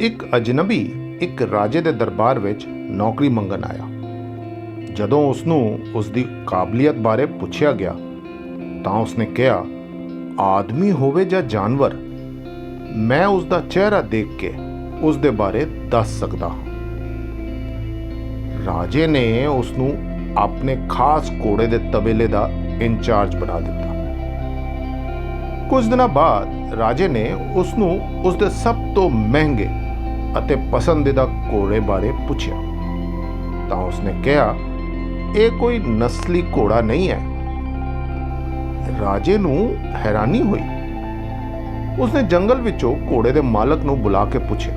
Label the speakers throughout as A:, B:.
A: ਇੱਕ ਅਜਨਬੀ ਇੱਕ ਰਾਜੇ ਦੇ ਦਰਬਾਰ ਵਿੱਚ ਨੌਕਰੀ ਮੰਗਣ ਆਇਆ। ਜਦੋਂ ਉਸ ਨੂੰ ਉਸ ਦੀ ਕਾਬਲੀਅਤ ਬਾਰੇ ਪੁੱਛਿਆ ਗਿਆ, ਤਾਂ ਉਸਨੇ ਕਿਹਾ, ਆਦਮੀ ਹੋਵੇ ਜਾਂ ਜਾਨਵਰ, ਮੈਂ ਉਸ ਦਾ ਚਿਹਰਾ ਦੇਖ ਕੇ ਉਸ ਦੇ ਬਾਰੇ ਦੱਸ ਸਕਦਾ ਹਾਂ। ਰਾਜੇ ਨੇ ਉਸ ਨੂੰ ਆਪਣੇ ਖਾਸ ਘੋੜੇ ਦੇ ਤਬੇਲੇ ਦਾ ਇੰਚਾਰਜ ਬਣਾ ਦਿੱਤਾ। ਕੁਝ ਦਿਨਾਂ ਬਾਅਦ ਰਾਜੇ ਨੇ ਉਸ ਨੂੰ ਉਸ ਦੇ ਸਭ ਤੋਂ ਮਹਿੰਗੇ ਅਤੇ ਪਸੰਦੀਦਾ ਘੋੜੇ ਬਾਰੇ ਪੁੱਛਿਆ। ਤਾਂ ਉਸਨੇ ਕਿਹਾ, ਇਹ ਕੋਈ ਨਸਲੀ ਘੋੜਾ ਨਹੀਂ ਹੈ। ਰਾਜੇ ਨੂੰ ਹੈਰਾਨੀ ਹੋਈ। ਉਸਨੇ ਜੰਗਲ ਵਿੱਚੋਂ ਘੋੜੇ ਦੇ ਮਾਲਕ ਨੂੰ ਬੁਲਾ ਕੇ ਪੁੱਛਿਆ।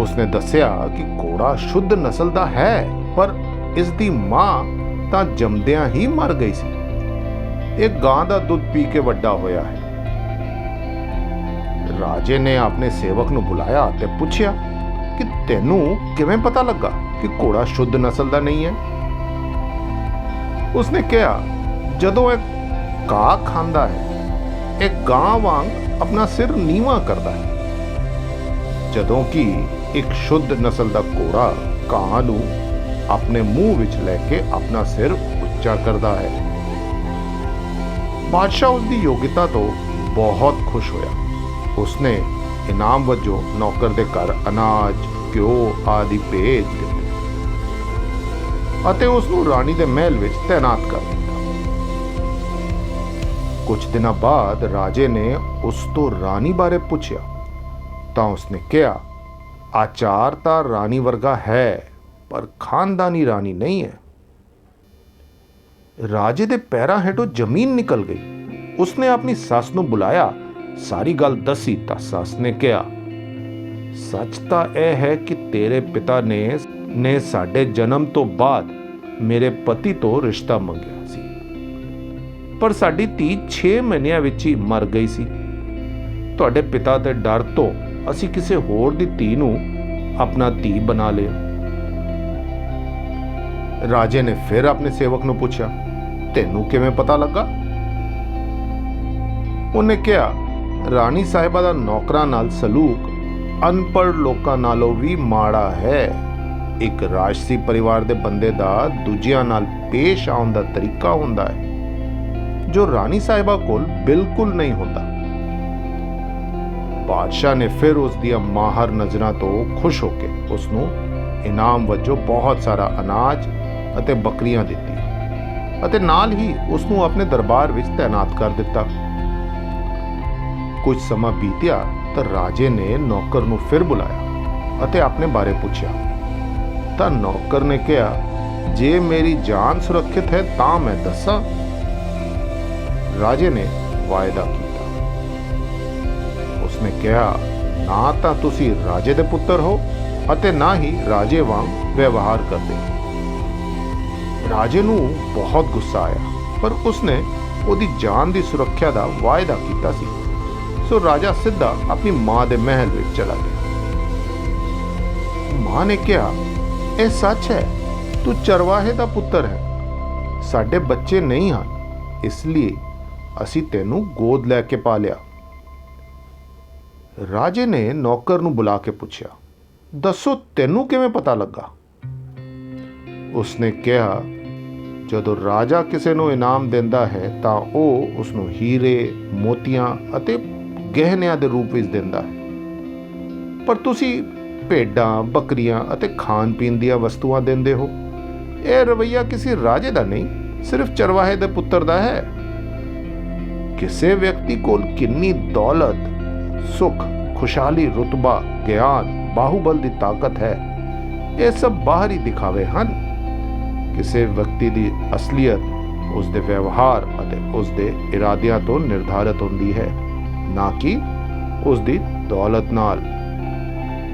A: ਉਸਨੇ ਦੱਸਿਆ ਕਿ ਘੋੜਾ ਸ਼ੁੱਧ ਨਸਲ ਦਾ ਹੈ, ਪਰ ਇਸ ਦੀ ਮਾਂ ਤਾਂ ਜੰਮਦਿਆਂ ਹੀ ਮਰ ਗਈ ਸੀ। ਇਹ ਗਾਂ ਦਾ ਦੁੱਧ ਪੀ ਕੇ ਵੱਡਾ ਹੋਇਆ ਹੈ। ਰਾਜੇ ਨੇ ਆਪਣੇ ਸੇਵਕ ਨੂੰ ਬੁਲਾਇਆ ਤੇ ਪੁੱਛਿਆ ਕਿ ਤੈਨੂੰ ਕਿਵੇਂ ਪਤਾ ਲੱਗਾ ਕਿ ਘੋੜਾ ਸ਼ੁੱਧ ਨਸਲ ਦਾ ਨਹੀਂ ਹੈ? ਉਸਨੇ ਕਿਹਾ, ਜਦੋਂ ਇਹ ਘਾਹ ਖਾਂਦਾ ਹੈ, ਇਹ ਗਾਂ ਵਾਂਗ ਆਪਣਾ ਸਿਰ ਨੀਵਾ ਕਰਦਾ ਹੈ। ਜਦੋਂ ਕਿ ਇੱਕ ਸ਼ੁੱਧ ਨਸਲ ਦਾ ਘੋੜਾ ਕਾਂ ਨੂੰ ਆਪਣੇ ਮੂੰਹ ਵਿੱਚ ਲੈ ਕੇ ਆਪਣਾ ਸਿਰ ਉੱਚਾ ਕਰਦਾ ਹੈ। ਬਾਦਸ਼ਾਹ ਉਸ ਦੀ ਯੋਗਤਾ ਤੋਂ ਬਹੁਤ ਖੁਸ਼ ਹੋਇਆ। ਉਸਨੇ ਇਨਾਮ ਵਜੋਂ ਨੌਕਰ ਦੇ ਘਰ ਅਨਾਜ, ਘਿਓ ਆਦਿ ਭੇਜ ਦਿੱਤੇ ਅਤੇ ਉਸ ਨੂੰ ਰਾਣੀ ਦੇ ਮਹਿਲ ਵਿੱਚ ਤਾਇਨਾਤ ਕਰ ਦਿੱਤਾ। ਕੁਝ ਦਿਨਾਂ ਬਾਅਦ ਰਾਜੇ ਨੇ ਉਸ ਤੋਂ ਰਾਣੀ ਬਾਰੇ ਪੁੱਛਿਆ, ਤਾਂ ਉਸਨੇ ਕਿਹਾ, ਆਚਾਰ ਤਾਂ ਰਾਣੀ ਵਰਗਾ ਹੈ, ਪਰ ਖਾਨਦਾਨੀ ਰਾਣੀ ਨਹੀਂ ਹੈ। ਰਾਜੇ ਦੇ ਪੈਰਾਂ ਹੇਠੋਂ ਜ਼ਮੀਨ ਨਿਕਲ ਗਈ। ਉਸਨੇ ਆਪਣੀ ਸੱਸ ਨੂੰ ਬੁਲਾਇਆ ਸਾਰੀ ਗੱਲ ਦੱਸੀ ਤਾਂ ਸੱਸ ਨੇ ਕਿਹਾ, ਸੱਚ ਤਾਂ ਇਹ ਹੈ ਕਿ ਤੇਰੇ ਪਿਤਾ ਨੇ ਨੇ ਸਾਡੇ ਜਨਮ ਤੋਂ ਬਾਅਦ ਮੇਰੇ ਪਤੀ ਤੋਂ ਰਿਸ਼ਤਾ ਮੰਗਿਆ ਸੀ। ਪਰ ਸਾਡੀ ਧੀ 6 ਮਹੀਨਿਆਂ ਵਿੱਚ ਹੀ ਮਰ ਗਈ ਸੀ। ਤੁਹਾਡੇ ਪਿਤਾ ਦੇ ਡਰ ਤੋਂ ਅਸੀਂ ਕਿਸੇ ਹੋਰ ਦੀ ਧੀ ਨੂੰ ਆਪਣਾ ਧੀ ਬਣਾ ਲਿਆ। ਰਾਜੇ ਨੇ ਫਿਰ ਆਪਣੇ ਸੇਵਕ ਨੂੰ ਪੁੱਛਿਆ, ਤੈਨੂੰ ਕਿਵੇਂ ਪਤਾ ਲੱਗਾ? ਉਹਨੇ ਕਿਹਾ ਰਾਣੀ ਸਾਹਿਬਾ ਦਾ ਨੌਕਰਾਂ ਨਾਲ ਸਲੂਕ, ਅਨਪੜ੍ਹ ਲੋਕਾਂ ਨਾਲੋਂ ਵੀ ਮਾੜਾ ਹੈ। ਇੱਕ ਰਾਜਸੀ ਪਰਿਵਾਰ ਦੇ ਬੰਦੇ ਦਾ ਦੂਜਿਆਂ ਨਾਲ ਪੇਸ਼ ਆਉਣ ਦਾ ਤਰੀਕਾ ਹੁੰਦਾ ਹੈ, ਜੋ ਰਾਣੀ ਸਾਹਿਬਾ ਕੋਲ ਬਿਲਕੁਲ ਨਹੀਂ ਹੁੰਦਾ। ਬਾਦਸ਼ਾਹ ਨੇ ਫਿਰ ਉਸ ਦੀਆਂ ਮਾਹਰ ਨਜ਼ਰਾਂ ਤੋਂ ਖੁਸ਼ ਹੋ ਕੇ ਉਸ ਨੂੰ ਇਨਾਮ ਵਜੋਂ ਬਹੁਤ ਸਾਰਾ ਅਨਾਜ ਅਤੇ ਬੱਕਰੀਆਂ ਦਿੱਤੀਆਂ ਅਤੇ ਨਾਲ ਹੀ ਉਸ ਨੂੰ ਆਪਣੇ ਦਰਬਾਰ ਵਿੱਚ ਤਾਇਨਾਤ ਕਰ ਦਿੱਤਾ। ਕੁਝ ਸਮਾਂ ਬੀਤਿਆ ਤਾਂ ਰਾਜੇ ਨੇ ਨੌਕਰ ਨੂੰ ਫਿਰ ਬੁਲਾਇਆ ਅਤੇ ਆਪਣੇ ਬਾਰੇ ਪੁੱਛਿਆ। ਤਾਂ ਨੌਕਰ ਨੇ ਕਿਹਾ, ਜੇ ਮੇਰੀ ਜਾਨ ਸੁਰੱਖਿਅਤ ਹੈ ਤਾਂ ਮੈਂ ਦੱਸਾਂ। ਰਾਜੇ ਨੇ ਵਾਅਦਾ ਕੀਤਾ। ਉਸਨੇ ਕਿਹਾ, ਨਾ ਤਾਂ ਤੁਸੀਂ ਰਾਜੇ ਦੇ ਪੁੱਤਰ ਹੋ ਅਤੇ ਨਾ ਹੀ ਰਾਜੇ ਵਾਂਗ ਵਿਵਹਾਰ ਕਰਦੇ ਰਾਜੇ ਨੂੰ ਬਹੁਤ ਗੁੱਸਾ ਆਇਆ, ਪਰ ਉਸਨੇ ਉਹਦੀ ਜਾਨ ਦੀ ਸੁਰੱਖਿਆ ਦਾ ਵਾਅਦਾ ਕੀਤਾ ਸੀ। ਸੋ ਰਾਜਾ ਸਿੱਧਾ ਆਪਣੀ ਮਾਂ ਦੇ ਮਹਿਲ ਵਿੱਚ ਚਲਾ ਗਿਆ। ਮਾਂ ਨੇ ਕਿਹਾ, ਇਹ ਸੱਚ ਹੈ, ਤੂੰ ਚਰਵਾਹੇ ਦਾ ਪੁੱਤਰ ਹੈ। ਸਾਡੇ ਬੱਚੇ ਨਹੀਂ ਹਨ, ਇਸ ਲਈ ਅਸੀਂ ਤੈਨੂੰ ਗੋਦ ਲੈ ਕੇ ਪਾਲਿਆ ਰਾਜੇ ਨੇ ਨੌਕਰ ਨੂੰ ਬੁਲਾ ਕੇ ਪੁੱਛਿਆ, ਦੱਸੋ, ਤੈਨੂੰ ਕਿਵੇਂ ਪਤਾ ਲੱਗਾ? ਉਸਨੇ ਕਿਹਾ, ਜਦੋਂ ਰਾਜਾ ਕਿਸੇ ਨੂੰ ਇਨਾਮ ਦਿੰਦਾ ਹੈ ਤਾਂ ਉਹ ਉਸ ਨੂੰ ਹੀਰੇ, ਮੋਤੀਆਂ ਅਤੇ ਗਹਿਣਿਆਂ ਦੇ ਰੂਪ ਵਿੱਚ ਦਿੰਦਾ। ਹੈ ਪਰ ਤੁਸੀਂ ਭੇਡਾਂ, ਬੱਕਰੀਆਂ ਅਤੇ ਖਾਣ ਪੀਣ ਦੀਆਂ ਵਸਤੂਆਂ ਦਿੰਦੇ ਹੋ। ਇਹ ਰਵਈਆ ਕਿਸੇ ਰਾਜੇ ਦਾ ਨਹੀਂ, ਸਿਰਫ ਚਰਵਾਹੇ ਦੇ ਪੁੱਤਰ ਦਾ ਹੈ। ਕਿਸੇ ਵਿਅਕਤੀ ਕੋਲ ਕਿੰਨੀ ਦੌਲਤ, ਸੁਖ, ਖੁਸ਼ਹਾਲੀ, ਰੁਤਬਾ, ਗਿਆਨ, ਬਾਹੂਬਲ ਦੀ ਤਾਕਤ ਹੈ, ਇਹ ਸਭ ਬਾਹਰੀ ਦਿਖਾਵੇ ਹਨ। ਕਿਸੇ ਵਿਅਕਤੀ ਦੀ ਅਸਲੀਅਤ ਉਸ ਦੇ ਵਿਵਹਾਰ ਅਤੇ ਉਸ ਦੇ ਇਰਾਦਿਆਂ ਤੋਂ ਨਿਰਧਾਰਤ ਹੁੰਦੀ ਹੈ। ਨਾ ਕਿ ਉਸ ਦੀ ਦੌਲਤ ਨਾਲ।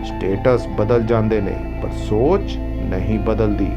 A: ਸਟੇਟਸ ਬਦਲ ਜਾਂਦੇ ਨੇ ਪਰ ਸੋਚ ਨਹੀਂ ਬਦਲਦੀ।